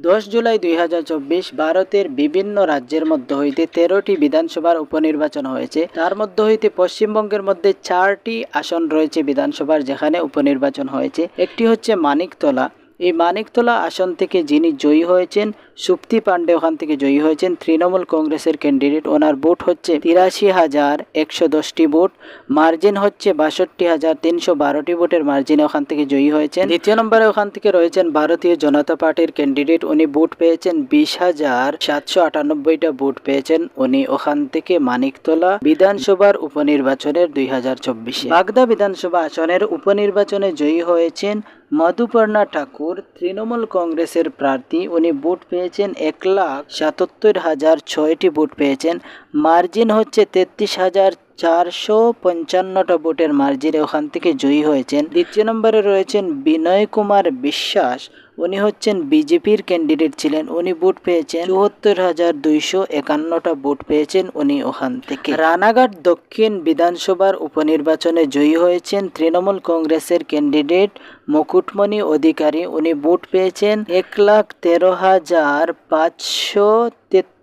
দশ জুলাই দুই হাজার চব্বিশ ভারতের বিভিন্ন রাজ্যের মধ্য হইতে তেরোটি বিধানসভার উপনির্বাচন হয়েছে। তার মধ্য হইতে পশ্চিমবঙ্গের মধ্যে চারটি আসন রয়েছে বিধানসভার যেখানে উপনির্বাচন হয়েছে। একটি হচ্ছে মানিকতলা। এই মানিকতলা আসন থেকে যিনি জয়ী হয়েছেন সুপ্তি পান্ডে ওখান থেকে জয়ী হয়েছেন। তৃণমূল কংগ্রেসের ক্যান্ডিডেট ওনার ভোট হচ্ছে তিরাশি হাজার একশো দশটি ভোট মার্জিন হচ্ছে বাষট্টি হাজার তিনশো বারোটি ভোটের মার্জিনে ওখান থেকে জয়ী হয়েছেন। দ্বিতীয় নম্বরে ওখান থেকে রয়েছেন ভারতীয় জনতা পার্টির ক্যান্ডিডেট উনি ভোট পেয়েছেন বিশ হাজার সাতশো আটানব্বইটা ভোট পেয়েছেন। উনি ওখান থেকে মানিকতলা বিধানসভার উপনির্বাচনের দুই হাজার চব্বিশে। বাগদা বিধানসভা আসনের উপনির্বাচনে জয়ী হয়েছেন মধুপর্ণা ঠাকুর, তৃণমূল কংগ্রেসের প্রার্থী, উনি ভোট পেয়েছেন এক লাখ সাতাত্তর হাজার ছয়টি ভোট পেয়েছেন। মার্জিন হচ্ছে তেত্রিশ হাজার চারশো পঞ্চান্নটা ভোটের মার্জিনে ওখান থেকে জয়ী হয়েছেন। দ্বিতীয় নম্বরে রয়েছেন বিনয় কুমার বিশ্বাস। উনি হচ্ছেন বিজেপির ক্যান্ডিডেট ছিলেন। উনি ভোট পেয়েছেন চুয়াত্তর হাজার দুইশো একান্নটা ভোট পেয়েছেন উনি ওখান থেকে। রানাঘাট দক্ষিণ বিধানসভার উপনির্বাচনে জয়ী হয়েছেন তৃণমূল কংগ্রেসের ক্যান্ডিডেট মুকুটমণি অধিকারী। উনি ভোট পেয়েছেন এক লাখ তেরো হাজার পাঁচশো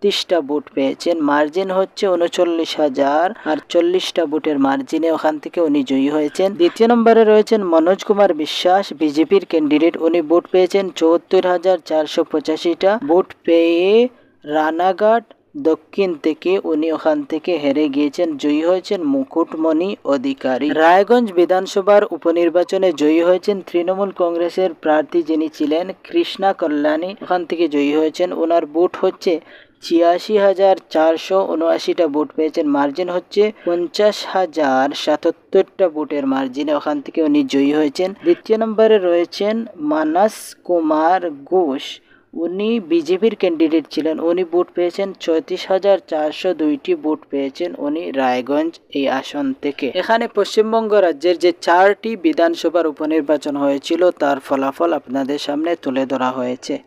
তেত্রিশটা বুট পেয়েছেন। মার্জিন হচ্ছে উনচল্লিশ হাজার আর চল্লিশটা ভোটের মার্জিনে ওখান থেকে উনি জয়ী হয়েছেন। দ্বিতীয় নম্বরে রয়েছেন মনোজ কুমার বিশ্বাস, বিজেপির ক্যান্ডিডেট উনি ভোট পেয়েছেন চৌহত্তর হাজার চারশো পঁচাশিটা বুট পেয়ে রানাঘাট দক্ষিণ থেকে উনি ওখান থেকে হেরে গিয়েছেন। জয়ী হয়েছেন মুকুটমণি অধিকারী। রায়গঞ্জ বিধানসভার উপনির্বাচনে জয়ী হয়েছেন তৃণমূল কংগ্রেসের প্রার্থী যিনি ছিলেন কৃষ্ণা কল্যাণী। ওখান থেকে জয়ী হয়েছেন। ওনার বুট হচ্ছে ছিয়াশি হাজার চারশো উনআশিটা ভোট পেয়েছেন। মার্জিন হচ্ছে পঞ্চাশ হাজার সাতাত্তরটা ভোটের মার্জিনে, ওখান থেকে উনি জয়ী হয়েছেন। দ্বিতীয় নম্বরে রয়েছেন মানস কুমার ঘোষ। উনি বিজেপির ক্যান্ডিডেট ছিলেন। উনি ভোট পেয়েছেন চৌত্রিশ হাজার চারশো দুইটি ভোট পেয়েছেন উনি রায়গঞ্জ এই আসন থেকে। এখানে পশ্চিমবঙ্গ রাজ্যের যে চারটি বিধানসভার উপনির্বাচন হয়েছিল, তার ফলাফল আপনাদের সামনে তুলে ধরা হয়েছে।